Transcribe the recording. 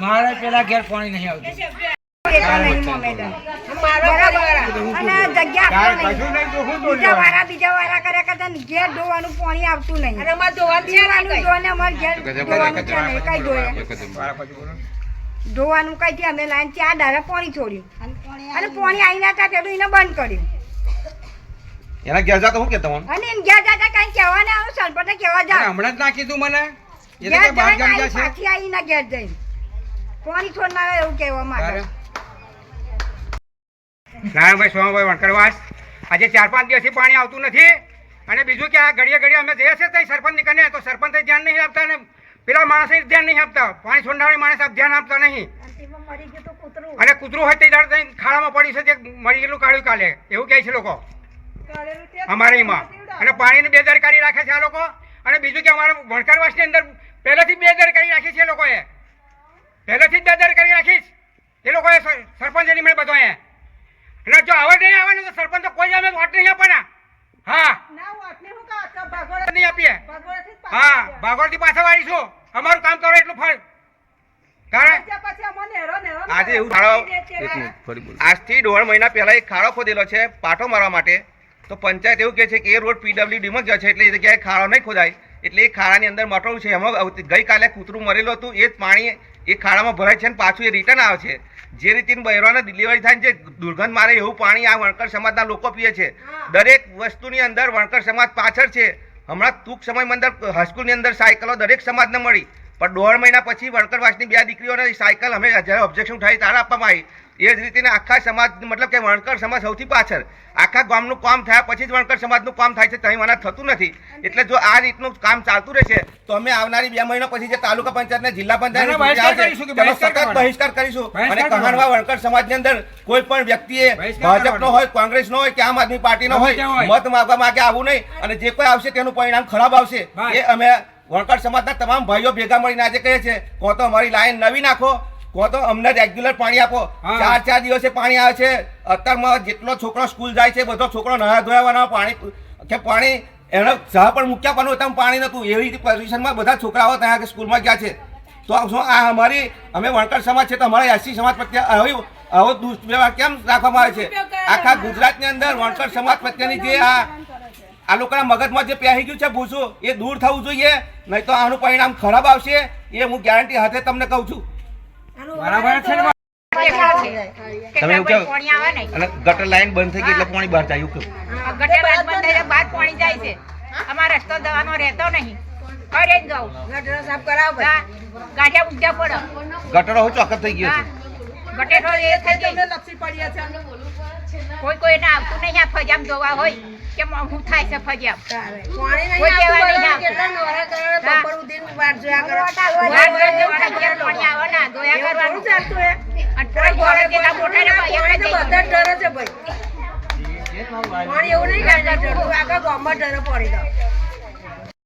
મારે પેલા ઘેર પાણી નહીં આવતું. ઘેર ધોવાનું પાણી આવતું નહીં ધોવાનું કઈ અમે લાઈન ચાર દારા પાણી છોડ્યું અને પાણી આવી ના પેલું એને બંધ કર્યું એના ઘેર જા તો હું કે તમને અને એમ ઘેર જતા કઈ કહેવા ના આવું સરપંચને કહેવા જા. હમણાં જ ના કીધું મને. એ તો કે બહાર ગામ જા છે? પાછી આવીને ઘેર જઈને. પાણી છોડનારા એવું કહેવા માંગે. નારાયણભાઈ સોમાભાઈ વણકરવાસ. આજે ચાર પાંચ દિવસથી પાણી આવતું નથી. અને બીજું કે આ ઘડીએ ઘડીએ અમે જઈએ છીએ ત્યાં સરપંચની કને તો સરપંચ ધ્યાન નહીં આપતા ને પેલા માણસે ધ્યાન નહીં આપતા. પાણી છોડનારા માણસ આપ ધ્યાન આપતા નહીં. અને કૂતરું હોય તે ખાડામાં પડી છે તે મરી ગયેલું કાઢ્યું કાલે. એવું કહે છે લોકો. અમારે એમાં અને પાણીની બેદરકારી રાખે છે આ લોકો. અને બીજું કે અમારે વણકરવાસની અંદર પહેલેથી જ બેદરકારી રાખી છે એ લોકોએ. પહેલેથી જ બેદરકારી રાખીશ એ લોકોએ સરપંચ સરપંચની મને બધો એ. અને જો હવે નહીં આવે ને તો સરપંચ તો કોઈ અમે વોટ નહીં આપવાના. હા. નહીં આપીએ. હા ભાગોળથી પાછા વાળીશું. અમારું કામ કરો એટલું ફળ. કારણ આજે એવું. આજથી દોઢ મહિના પહેલા એક ખાડો ખોદેલો છે પાટો મારવા માટે. તો પંચાયત એવું કહે છે કે એ રોડ પીડબ્લ્યુડીમાં જ છે એટલે એ જગ્યાએ ખાડો નહીં ખોદાય. એટલે એ ખાડાની અંદર મટોળું છે. એમાં ગઈકાલે કૂતરું મરેલું હતું એ જ પાણી એ ખાડામાં ભરાય છે અને પાછું એ રિટર્ન આવે છે. જે રીતે બહેરોને ડિલિવરી થાય છે દુર્ગંધ મારે એવું પાણી આ વણકર સમાજના લોકો પીએ છે. દરેક વસ્તુની અંદર વણકર સમાજ પાછળ છે. હમણાં ટૂંક સમયમાં અંદર હાઈસ્કૂલની અંદર સાયકલો દરેક સમાજને મળી. પણ દોઢ મહિના પછી વણકરવાસની બે દીકરીઓને સાયકલ અમે જ્યારે ઓબ્જેક્શન ઉઠાવી ત્યારે આપવામાં આવી. એ જ રીતે આખા સમાજ મતલબ કે વણકર સમાજ સૌથી પાછળ. આખા ગામનું કામ થયા પછી જ વણકર સમાજનું કામ થાય છે ત્યાં મને થતું નથી. એટલે જો આ રીતનું કામ ચાલતું રહેશે તો અમે આવનારી બે મહિના પછી જે તાલુકા પંચાયત ને જિલ્લા પંચાયત બહિષ્કાર કરીશું. અને કહાણવા વણકર સમાજની અંદર કોઈ પણ વ્યક્તિએ ભાજપનો. હોય કોંગ્રેસનો હોય કે આમ આદમી પાર્ટીનો નો હોય. મત માગવા માંગે આવવું નહીં. અને જે કોઈ આવશે તેનું પરિણામ ખરાબ આવશે. એ અમે વણકર સમાજના તમામ ભાઈઓ ભેગા મળીને આજે કહે છે કો તો અમારી લાઈન નવી નાખો કો તો અમને રેગ્યુલર પાણી આપો. ચાર ચાર દિવસે પાણી આવે છે. અત્યારમાં જેટલો છોકરો સ્કૂલ જાય છે બધો છોકરો નહા ધોયાવાના પાણી કે પાણી એને ચા પણ મૂક્યા પણ હતા પાણી નતું એવી રીતે પોઝિશનમાં બધા છોકરાઓ ત્યાં આગળ સ્કૂલમાં ગયા છે. તો શું આ અમારી અમે વણકર સમાજ છે તો અમારા એસસી સમાજ પ્રત્યે આવી આવો દુષ્વ્યવહાર કેમ રાખવામાં આવે છે? આખા ગુજરાતની અંદર વણકર સમાજ પ્રત્યેની જે આ આ લોકોના મગજમાં જે પહેરી ગયું છે ભૂસું એ દૂર થવું જોઈએ નહીં તો આનું પરિણામ ખરાબ આવશે એ હું ગેરંટી હાથે તમને કહું છું. બરાબર છે તમે એવું કહો અને ગટર લાઈન બંધ થઈ ગઈ એટલે પાણી બહાર જાય એવું ગટર રાત બંધ થાય બહાર પાણી જાય છે. અમારા રસ્તો જવાનો રહેતો નહીં. કઈ રહીને જાઉં હા, ગાંઠિયા ઊંચા પડે ગટરો ચોક્કસ થઈ ગયો હા. છે ગટેરો એ થઈ ગઈ. કોઈ કોઈને આવતું નહીં આ ફજામ જોવા હોય. કે મ- હું થાય છે ફજામ કોઈ કહેવા નહીં આવતું. હા. વાર જોઈને ફજિયાત પાણી આવે ના જોયા કરવાનું. અને કોઈ ઘોડે જેટલા મોટા ને ભાઈ ડરે છે ભાઈ. પાણી એવું નહીં કરતા આખા ગામમાં ડરે પડી